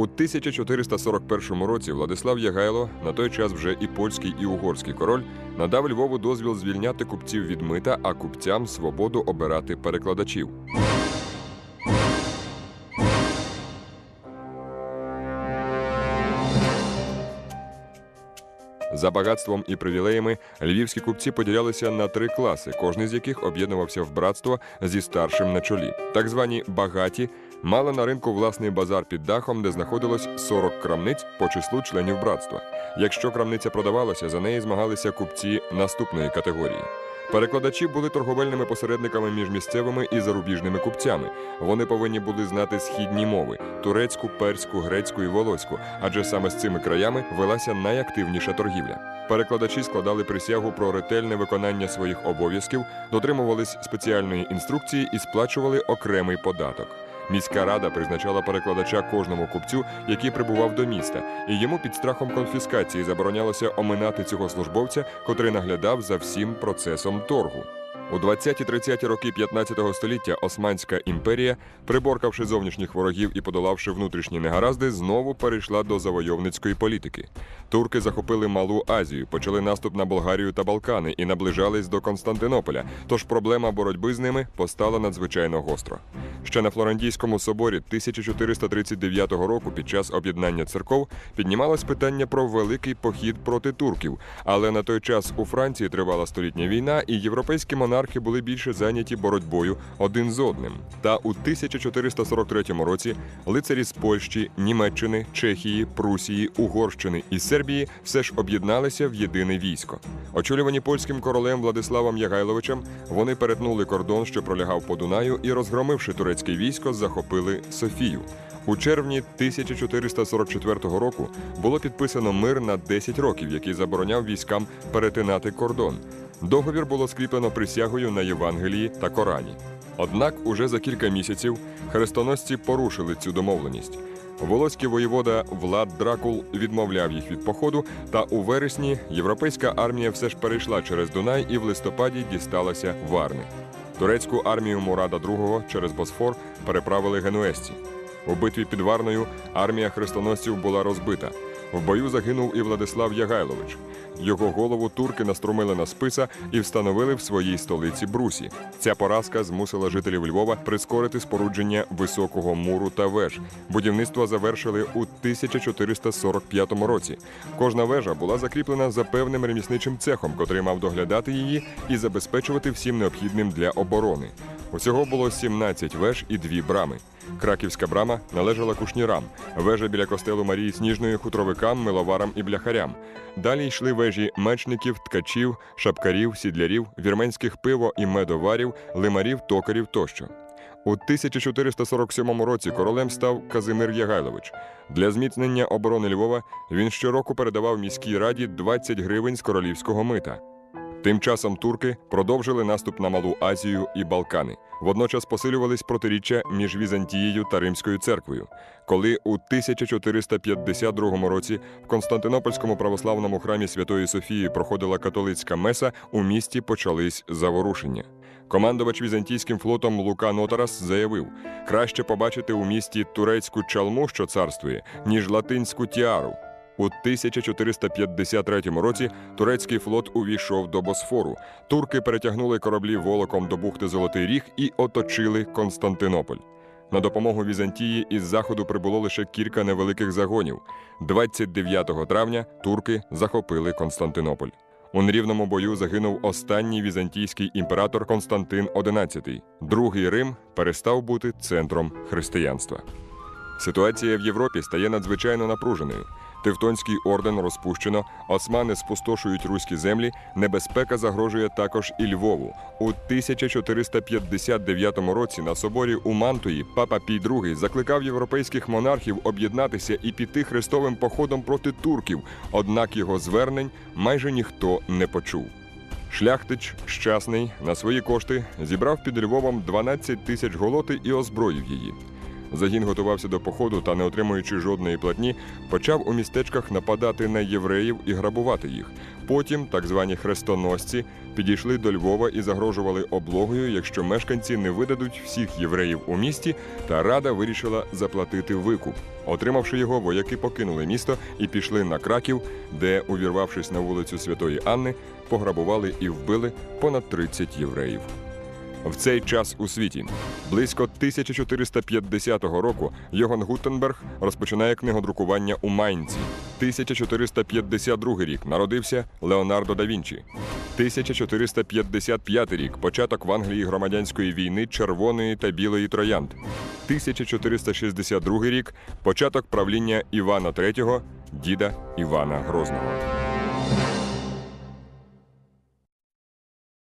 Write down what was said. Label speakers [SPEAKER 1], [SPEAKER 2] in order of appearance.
[SPEAKER 1] У 1441 році Владислав Ягайло, на той час вже і польський, і угорський король, надав Львову дозвіл звільняти купців від мита, а купцям свободу обирати перекладачів. За багатством і привілеями львівські купці поділялися на три класи, кожний з яких об'єднувався в братство зі старшим на чолі. Так звані багаті мали на ринку власний базар під дахом, де знаходилось 40 крамниць по числу членів братства. Якщо крамниця продавалася, за неї змагалися купці наступної категорії. Перекладачі були торговельними посередниками між місцевими і зарубіжними купцями. Вони повинні були знати східні мови турецьку, перську, грецьку і волоську, адже саме з цими краями велася найактивніша торгівля. Перекладачі складали присягу про ретельне виконання своїх обов'язків, дотримувались спеціальної інструкції і сплачували окремий податок. Міська рада призначала перекладача кожному купцю, який прибував до міста, і йому під страхом конфіскації заборонялося оминати цього службовця, котрий наглядав за всім процесом торгу. У 20-30 роки 15 століття Османська імперія, приборкавши зовнішніх ворогів і подолавши внутрішні негаразди, знову перейшла до завойовницької політики. Турки захопили Малу Азію, почали наступ на Болгарію та Балкани і наближались до Константинополя. Тож проблема боротьби з ними постала надзвичайно гостро. Ще на Флорентійському соборі 1439 року, під час об'єднання церков, піднімалось питання про великий похід проти турків. Але на той час у Франції тривала столітня війна, і європейські монархи були більше зайняті боротьбою один з одним. Та у 1443 році лицарі з Польщі, Німеччини, Чехії, Прусії, Угорщини і Сербії все ж об'єдналися в єдине військо. Очолювані польським королем Владиславом Ягайловичем, вони перетнули кордон, що пролягав по Дунаю, і, розгромивши турецьке військо, захопили Софію. У червні 1444 року було підписано мир на 10 років, який забороняв військам перетинати кордон. Договір було скріплено присягою на Євангелії та Корані. Однак уже за кілька місяців хрестоносці порушили цю домовленість. Волоський воєвода Влад Дракул відмовляв їх від походу, та у вересні європейська армія все ж перейшла через Дунай і в листопаді дісталася Варни. Турецьку армію Мурада II через Босфор переправили генуезці. У битві під Варною армія хрестоносців була розбита. В бою загинув і Владислав Ягайлович. Його голову турки наструмили на списа і встановили в своїй столиці Брусі. Ця поразка змусила жителів Львова прискорити спорудження високого муру та веж. Будівництво завершили у 1445 році. Кожна вежа була закріплена за певним ремісничим цехом, котрий мав доглядати її і забезпечувати всім необхідним для оборони. Усього було 17 веж і дві брами. Краківська брама належала кушнірам, вежа біля костелу Марії Сніжної хутровикам, миловарам і бляхарям. Далі йшли вежі мечників, ткачів, шапкарів, сідлярів, вірменських пиво і медоварів, лимарів, токарів тощо. У 1447 році королем став Казимир Ягайлович. Для зміцнення оборони Львова він щороку передавав міській раді 20 гривень з королівського мита. Тим часом турки продовжили наступ на Малу Азію і Балкани. Водночас посилювались протиріччя між Візантією та Римською церквою. Коли у 1452 році в Константинопольському православному храмі Святої Софії проходила католицька меса, у місті почались заворушення. Командувач візантійським флотом Лука Нотарас заявив: краще побачити у місті турецьку чалму, що царствує, ніж латинську тіару. У 1453 році турецький флот увійшов до Босфору. Турки перетягнули кораблі волоком до бухти Золотий Ріг і оточили Константинополь. На допомогу Візантії із заходу прибуло лише кілька невеликих загонів. 29 травня турки захопили Константинополь. У нерівному бою загинув останній візантійський імператор Константин XI. Другий Рим перестав бути центром християнства. Ситуація в Європі стає надзвичайно напруженою. Тевтонський орден розпущено, османи спустошують руські землі. Небезпека загрожує також і Львову. У 1459 році на соборі у Мантуї папа Пій II закликав європейських монархів об'єднатися і піти хрестовим походом проти турків. Однак його звернень майже ніхто не почув. Шляхтич щасний на свої кошти зібрав під Львовом 12 тисяч голоти і озброїв її. Загін готувався до походу та, не отримуючи жодної платні, почав у містечках нападати на євреїв і грабувати їх. Потім так звані хрестоносці підійшли до Львова і загрожували облогою, якщо мешканці не видадуть всіх євреїв у місті, та рада вирішила заплатити викуп. Отримавши його, вояки покинули місто і пішли на Краків, де, увірвавшись на вулицю Святої Анни, пограбували і вбили понад 30 євреїв. В цей час у світі близько 1450 року Йоган Гутенберг розпочинає книгодрукування у Майнці. 1452 рік народився Леонардо да Вінчі. 1455 рік початок в Англії громадянської війни Червоної та Білої троянд. 1462 рік початок правління Івана III, діда Івана Грозного.